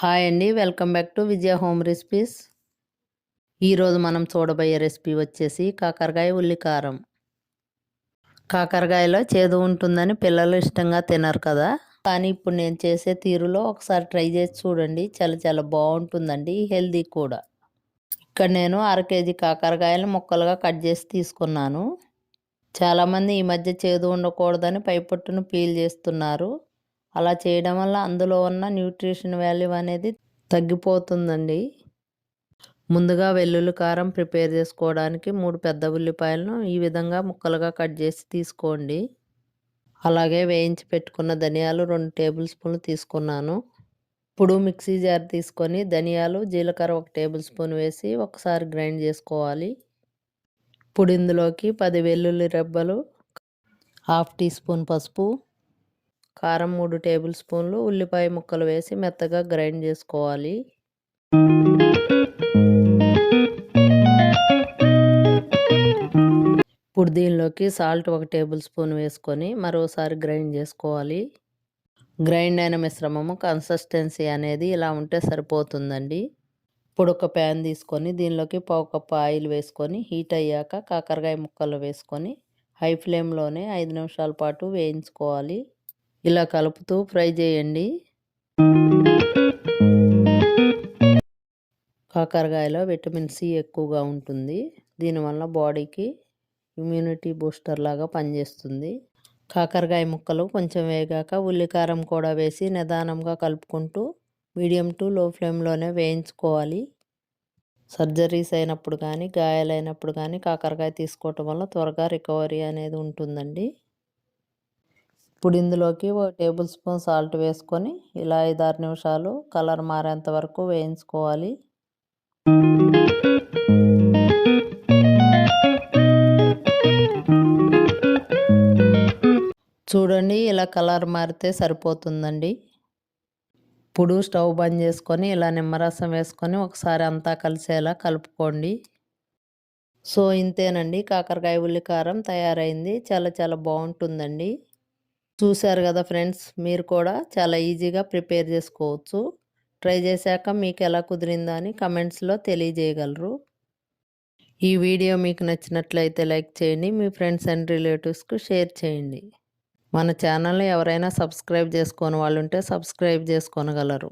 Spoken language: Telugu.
హాయ్ అండి welcome back to Vijaya home recipes. ఈరోజు మనం చూడబోయే రెసిపీ వచ్చేసి కాకరకాయ ఉల్లికారం. కాకరకాయలో చేదు ఉంటుందని పిల్లలు ఇష్టంగా తినరు కదా. కానీ ఇప్పుడు నేను చేసే తీరులో ఒకసారి ట్రై చేసి చూడండి చాలా చాలా బాగుంటుందండి హెల్దీ కూడా. ఇక్కడ నేను అర కేజీ కాకరకాయలు ముక్కలుగా కట్ చేసి తీసుకున్నాను. చాలామంది ఈ మధ్య చేదు ఉండకూడదని పైపొట్టును పీల్ చేస్తున్నారు. అలా చేయడం వల్ల అందులో ఉన్న న్యూట్రిషన్ వాల్యూ అనేది తగ్గిపోతుందండి. ముందుగా వెల్లుల్లి కారం ప్రిపేర్ చేసుకోవడానికి మూడు పెద్ద ఉల్లిపాయలను ఈ విధంగా ముక్కలుగా కట్ చేసి తీసుకోండి. అలాగే వేయించి పెట్టుకున్న ధనియాలు రెండు టేబుల్ స్పూన్లు తీసుకున్నాను. ఇప్పుడు మిక్సీ జార్ తీసుకొని ధనియాలు జీలకర్ర ఒక టేబుల్ స్పూన్ వేసి ఒకసారి గ్రైండ్ చేసుకోవాలి. ఇప్పుడు ఇందులోకి పది వెల్లుల్లి రెబ్బలు హాఫ్ టీ స్పూన్ పసుపు కారం మూడు టేబుల్ స్పూన్లు ఉల్లిపాయ ముక్కలు వేసి మెత్తగా గ్రైండ్ చేసుకోవాలి. ఇప్పుడు దీనిలోకి సాల్ట్ ఒక టేబుల్ స్పూన్ వేసుకొని మరోసారి గ్రైండ్ చేసుకోవాలి. గ్రైండ్ అయిన మిశ్రమము కన్సిస్టెన్సీ అనేది ఇలా ఉంటే సరిపోతుందండి. ఇప్పుడు ఒక ప్యాన్ తీసుకొని దీనిలోకి పావు కప్పు ఆయిల్ వేసుకొని హీట్ అయ్యాక కాకరకాయ ముక్కలు వేసుకొని హై ఫ్లేమ్లోనే ఐదు నిమిషాల పాటు వేయించుకోవాలి. ఇలా కలుపుతూ ఫ్రై చేయండి. కాకరకాయలో విటమిన్ సి ఎక్కువగా ఉంటుంది. దీనివల్ల బాడీకి ఇమ్యూనిటీ బూస్టర్ లాగా పనిచేస్తుంది. కాకరకాయ ముక్కలు కొంచెం వేగాక ఉల్లికారం కూడా వేసి నిదానంగా కలుపుకుంటూ మీడియం టు లో ఫ్లేమ్లోనే వేయించుకోవాలి. సర్జరీస్ అయినప్పుడు కానీ గాయాలైనప్పుడు కానీ కాకరకాయ తీసుకోవటం వల్ల త్వరగా రికవరీ అనేది ఉంటుందండి. ఇప్పుడు ఇందులోకి ఒక టేబుల్ స్పూన్ సాల్ట్ వేసుకొని ఇలా ఐదారు నిమిషాలు కలర్ మారేంత వరకు వేయించుకోవాలి. చూడండి ఇలా కలర్ మారితే సరిపోతుందండి. ఇప్పుడు స్టవ్ బంద్ చేసుకొని ఇలా నిమ్మరసం వేసుకొని ఒకసారి అంతా కలిసేలా కలుపుకోండి. సో ఇంతేనండి. కాకరకాయ ఉల్లికారం తయారైంది. చాలా చాలా బాగుంటుందండి. చూశారు కదా ఫ్రెండ్స్ మీరు కూడా చాలా ఈజీగా ప్రిపేర్ చేసుకోవచ్చు. ట్రై చేశాక మీకు ఎలా కుదిరిందా అని కమెంట్స్లో తెలియజేయగలరు. ఈ వీడియో మీకు నచ్చినట్లయితే లైక్ చేయండి మీ ఫ్రెండ్స్ అండ్ రిలేటివ్స్కు షేర్ చేయండి. మన ఛానల్ని ఎవరైనా సబ్స్క్రైబ్ చేసుకొని వాళ్ళు ఉంటే సబ్స్క్రైబ్ చేసుకోనగలరు.